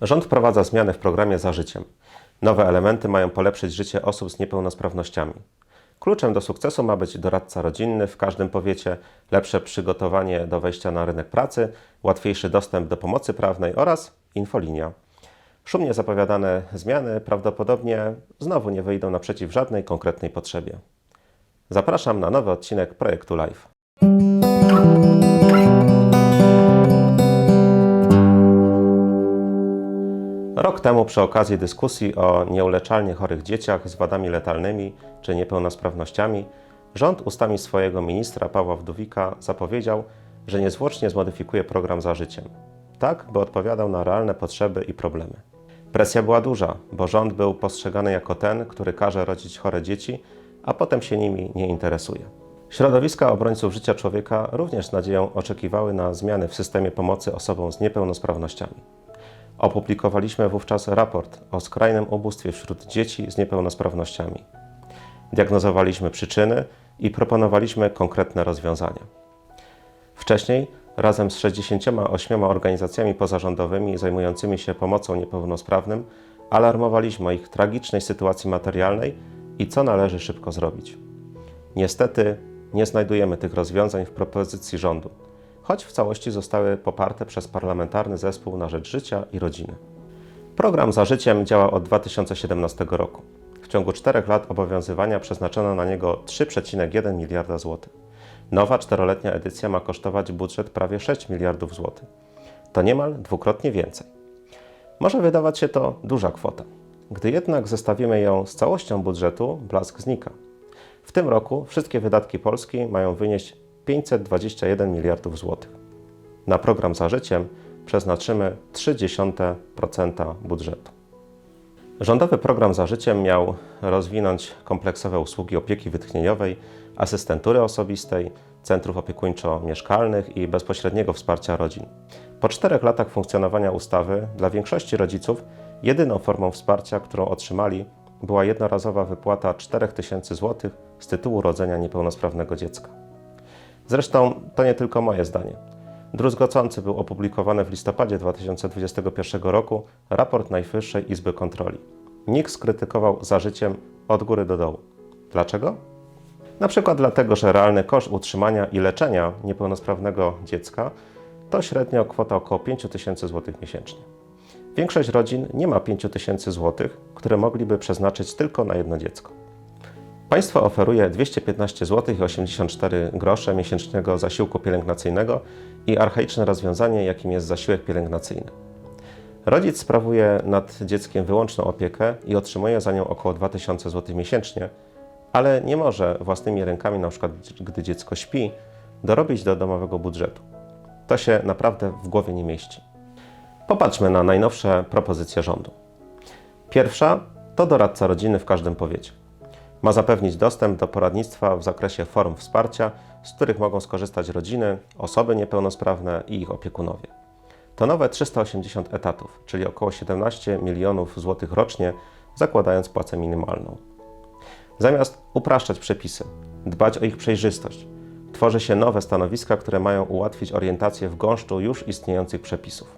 Rząd wprowadza zmiany w programie Za Życiem. Nowe elementy mają polepszyć życie osób z niepełnosprawnościami. Kluczem do sukcesu ma być doradca rodzinny w każdym powiecie, lepsze przygotowanie do wejścia na rynek pracy, łatwiejszy dostęp do pomocy prawnej oraz infolinia. Szumnie zapowiadane zmiany prawdopodobnie znowu nie wyjdą naprzeciw żadnej konkretnej potrzebie. Zapraszam na nowy odcinek projektu Live. Rok temu przy okazji dyskusji o nieuleczalnie chorych dzieciach z wadami letalnymi czy niepełnosprawnościami, rząd ustami swojego ministra Pawła Wdówika zapowiedział, że niezwłocznie zmodyfikuje program za życiem, tak by odpowiadał na realne potrzeby i problemy. Presja była duża, bo rząd był postrzegany jako ten, który każe rodzić chore dzieci, a potem się nimi nie interesuje. Środowiska obrońców życia człowieka również z nadzieją oczekiwały na zmiany w systemie pomocy osobom z niepełnosprawnościami. Opublikowaliśmy wówczas raport o skrajnym ubóstwie wśród dzieci z niepełnosprawnościami. Diagnozowaliśmy przyczyny i proponowaliśmy konkretne rozwiązania. Wcześniej, razem z 68 organizacjami pozarządowymi zajmującymi się pomocą niepełnosprawnym, alarmowaliśmy o ich tragicznej sytuacji materialnej i co należy szybko zrobić. Niestety, nie znajdujemy tych rozwiązań w propozycji rządu choć w całości zostały poparte przez Parlamentarny Zespół na Rzecz Życia i Rodziny. Program Za Życiem działa od 2017 roku. W ciągu czterech lat obowiązywania przeznaczono na niego 3,1 miliarda złotych. Nowa czteroletnia edycja ma kosztować budżet prawie 6 miliardów złotych. To niemal dwukrotnie więcej. Może wydawać się to duża kwota. Gdy jednak zestawimy ją z całością budżetu, blask znika. W tym roku wszystkie wydatki Polski mają wynieść 521 miliardów złotych. Na program Za Życiem przeznaczymy 0,3% budżetu. Rządowy program Za Życiem miał rozwinąć kompleksowe usługi opieki wytchnieniowej, asystentury osobistej, centrów opiekuńczo-mieszkalnych i bezpośredniego wsparcia rodzin. Po czterech latach funkcjonowania ustawy dla większości rodziców jedyną formą wsparcia, którą otrzymali, była jednorazowa wypłata 4000 zł z tytułu rodzenia niepełnosprawnego dziecka. Zresztą to nie tylko moje zdanie. Druzgocący był opublikowany w listopadzie 2021 roku raport Najwyższej Izby Kontroli. NIK skrytykował za życiem od góry do dołu. Dlaczego? Na przykład dlatego, że realny koszt utrzymania i leczenia niepełnosprawnego dziecka to średnio kwota około 5 tysięcy złotych miesięcznie. Większość rodzin nie ma 5 tysięcy złotych, które mogliby przeznaczyć tylko na jedno dziecko. Państwo oferuje 215 zł i 84 grosze miesięcznego zasiłku pielęgnacyjnego i archaiczne rozwiązanie, jakim jest zasiłek pielęgnacyjny. Rodzic sprawuje nad dzieckiem wyłączną opiekę i otrzymuje za nią około 2000 zł miesięcznie, ale nie może własnymi rękami, np. gdy dziecko śpi, dorobić do domowego budżetu. To się naprawdę w głowie nie mieści. Popatrzmy na najnowsze propozycje rządu. Pierwsza to doradca rodziny w każdym powiecie. Ma zapewnić dostęp do poradnictwa w zakresie form wsparcia, z których mogą skorzystać rodziny, osoby niepełnosprawne i ich opiekunowie. To nowe 380 etatów, czyli około 17 milionów złotych rocznie, zakładając płacę minimalną. Zamiast upraszczać przepisy, dbać o ich przejrzystość, tworzy się nowe stanowiska, które mają ułatwić orientację w gąszczu już istniejących przepisów.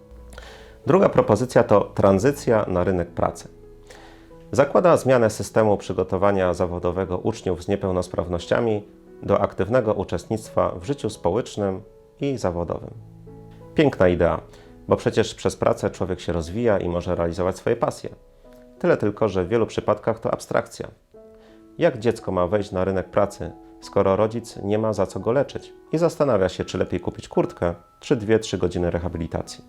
Druga propozycja to tranzycja na rynek pracy. Zakłada zmianę systemu przygotowania zawodowego uczniów z niepełnosprawnościami do aktywnego uczestnictwa w życiu społecznym i zawodowym. Piękna idea, bo przecież przez pracę człowiek się rozwija i może realizować swoje pasje. Tyle tylko, że w wielu przypadkach to abstrakcja. Jak dziecko ma wejść na rynek pracy, skoro rodzic nie ma za co go leczyć i zastanawia się, czy lepiej kupić kurtkę, czy 2-3 godziny rehabilitacji?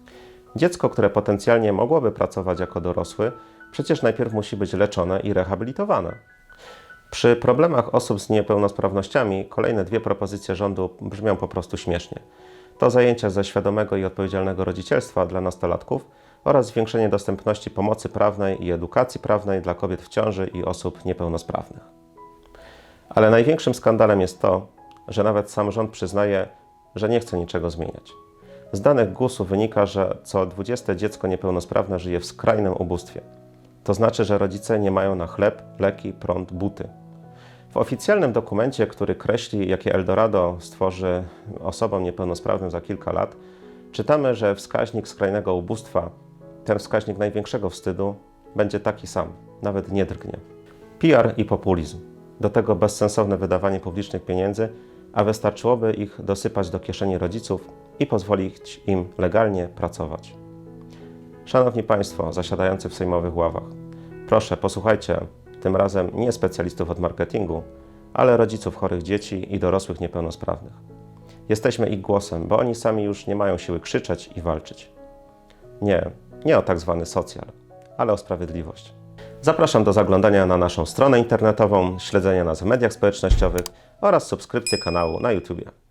Dziecko, które potencjalnie mogłoby pracować jako dorosły, przecież najpierw musi być leczone i rehabilitowane. Przy problemach osób z niepełnosprawnościami kolejne dwie propozycje rządu brzmią po prostu śmiesznie. To zajęcia ze świadomego i odpowiedzialnego rodzicielstwa dla nastolatków oraz zwiększenie dostępności pomocy prawnej i edukacji prawnej dla kobiet w ciąży i osób niepełnosprawnych. Ale największym skandalem jest to, że nawet sam rząd przyznaje, że nie chce niczego zmieniać. Z danych GUS-u wynika, że co 20 dziecko niepełnosprawne żyje w skrajnym ubóstwie. To znaczy, że rodzice nie mają na chleb, leki, prąd, buty. W oficjalnym dokumencie, który kreśli, jakie Eldorado stworzy osobom niepełnosprawnym za kilka lat, czytamy, że wskaźnik skrajnego ubóstwa ten wskaźnik największego wstydu będzie taki sam, nawet nie drgnie. PR i populizm. Do tego bezsensowne wydawanie publicznych pieniędzy, a wystarczyłoby ich dosypać do kieszeni rodziców i pozwolić im legalnie pracować. Szanowni Państwo zasiadający w sejmowych ławach, proszę posłuchajcie tym razem nie specjalistów od marketingu, ale rodziców chorych dzieci i dorosłych niepełnosprawnych. Jesteśmy ich głosem, bo oni sami już nie mają siły krzyczeć i walczyć. Nie, nie o tak zwany socjal, ale o sprawiedliwość. Zapraszam do zaglądania na naszą stronę internetową, śledzenia nas w mediach społecznościowych oraz subskrypcję kanału na YouTube.